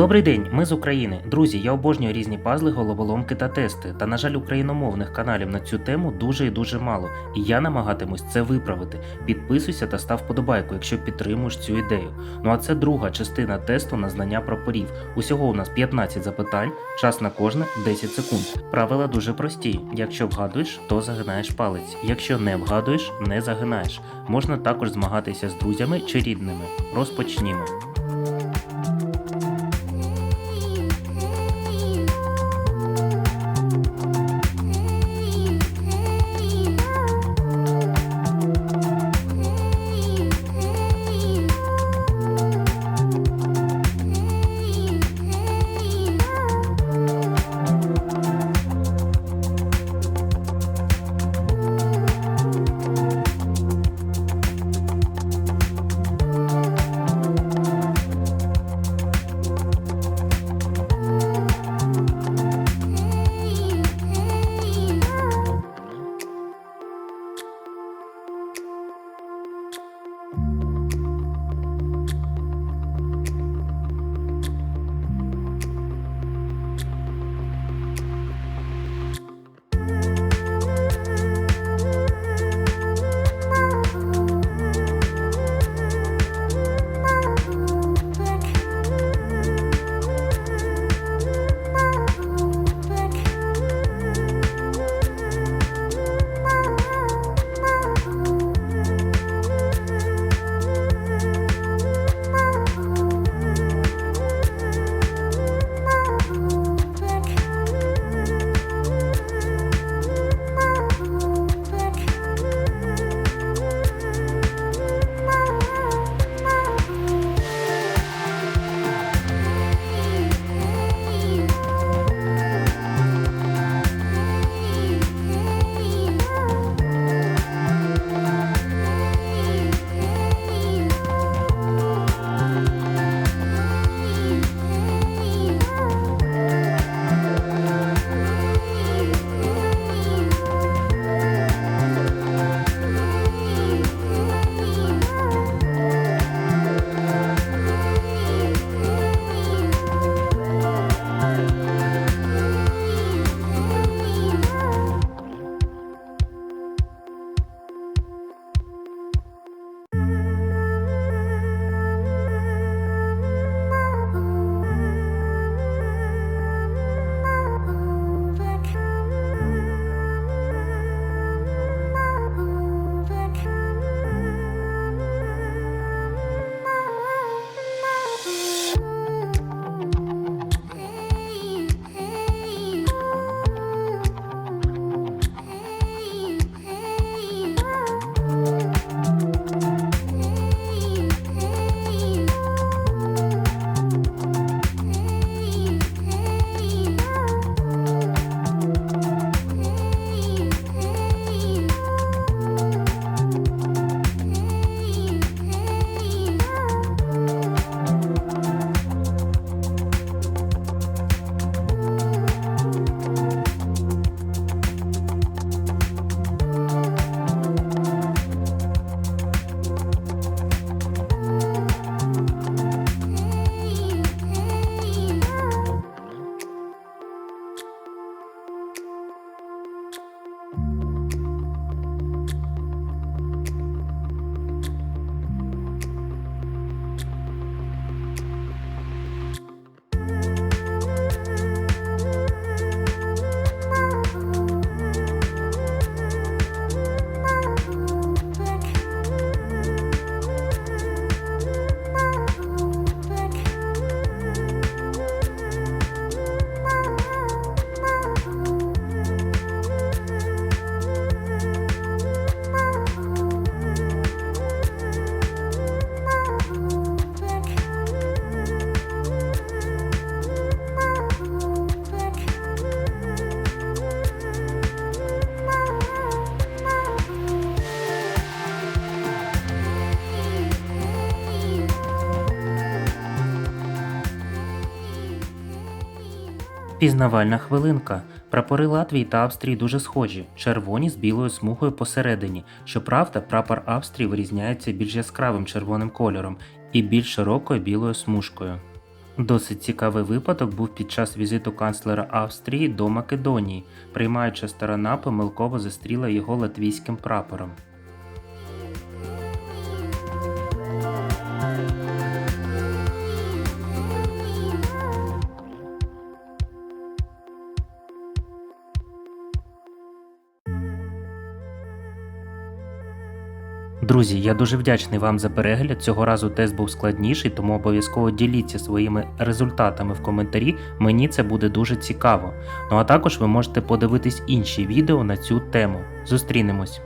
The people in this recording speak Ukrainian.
Добрий день, ми з України. Друзі, я обожнюю різні пазли, головоломки та тести. Та, на жаль, україномовних каналів на цю тему дуже і дуже мало. І я намагатимусь це виправити. Підписуйся та став подобайку, якщо підтримуєш цю ідею. Ну а це друга частина тесту на знання прапорів. Усього у нас 15 запитань, час на кожне 10 секунд. Правила дуже прості. Якщо вгадуєш, то загинаєш палець. Якщо не вгадуєш, не загинаєш. Можна також змагатися з друзями чи рідними. Розпочнімо. Пізнавальна хвилинка. Прапори Латвії та Австрії дуже схожі, червоні з білою смугою посередині. Щоправда, прапор Австрії вирізняється більш яскравим червоним кольором і більш широкою білою смужкою. Досить цікавий випадок був під час візиту канцлера Австрії до Македонії. Приймаюча сторона помилково зустріла його латвійським прапором. Друзі, я дуже вдячний вам за перегляд. Цього разу тест був складніший, тому обов'язково діліться своїми результатами в коментарі. Мені це буде дуже цікаво. Ну а також ви можете подивитись інші відео на цю тему. Зустрінемось!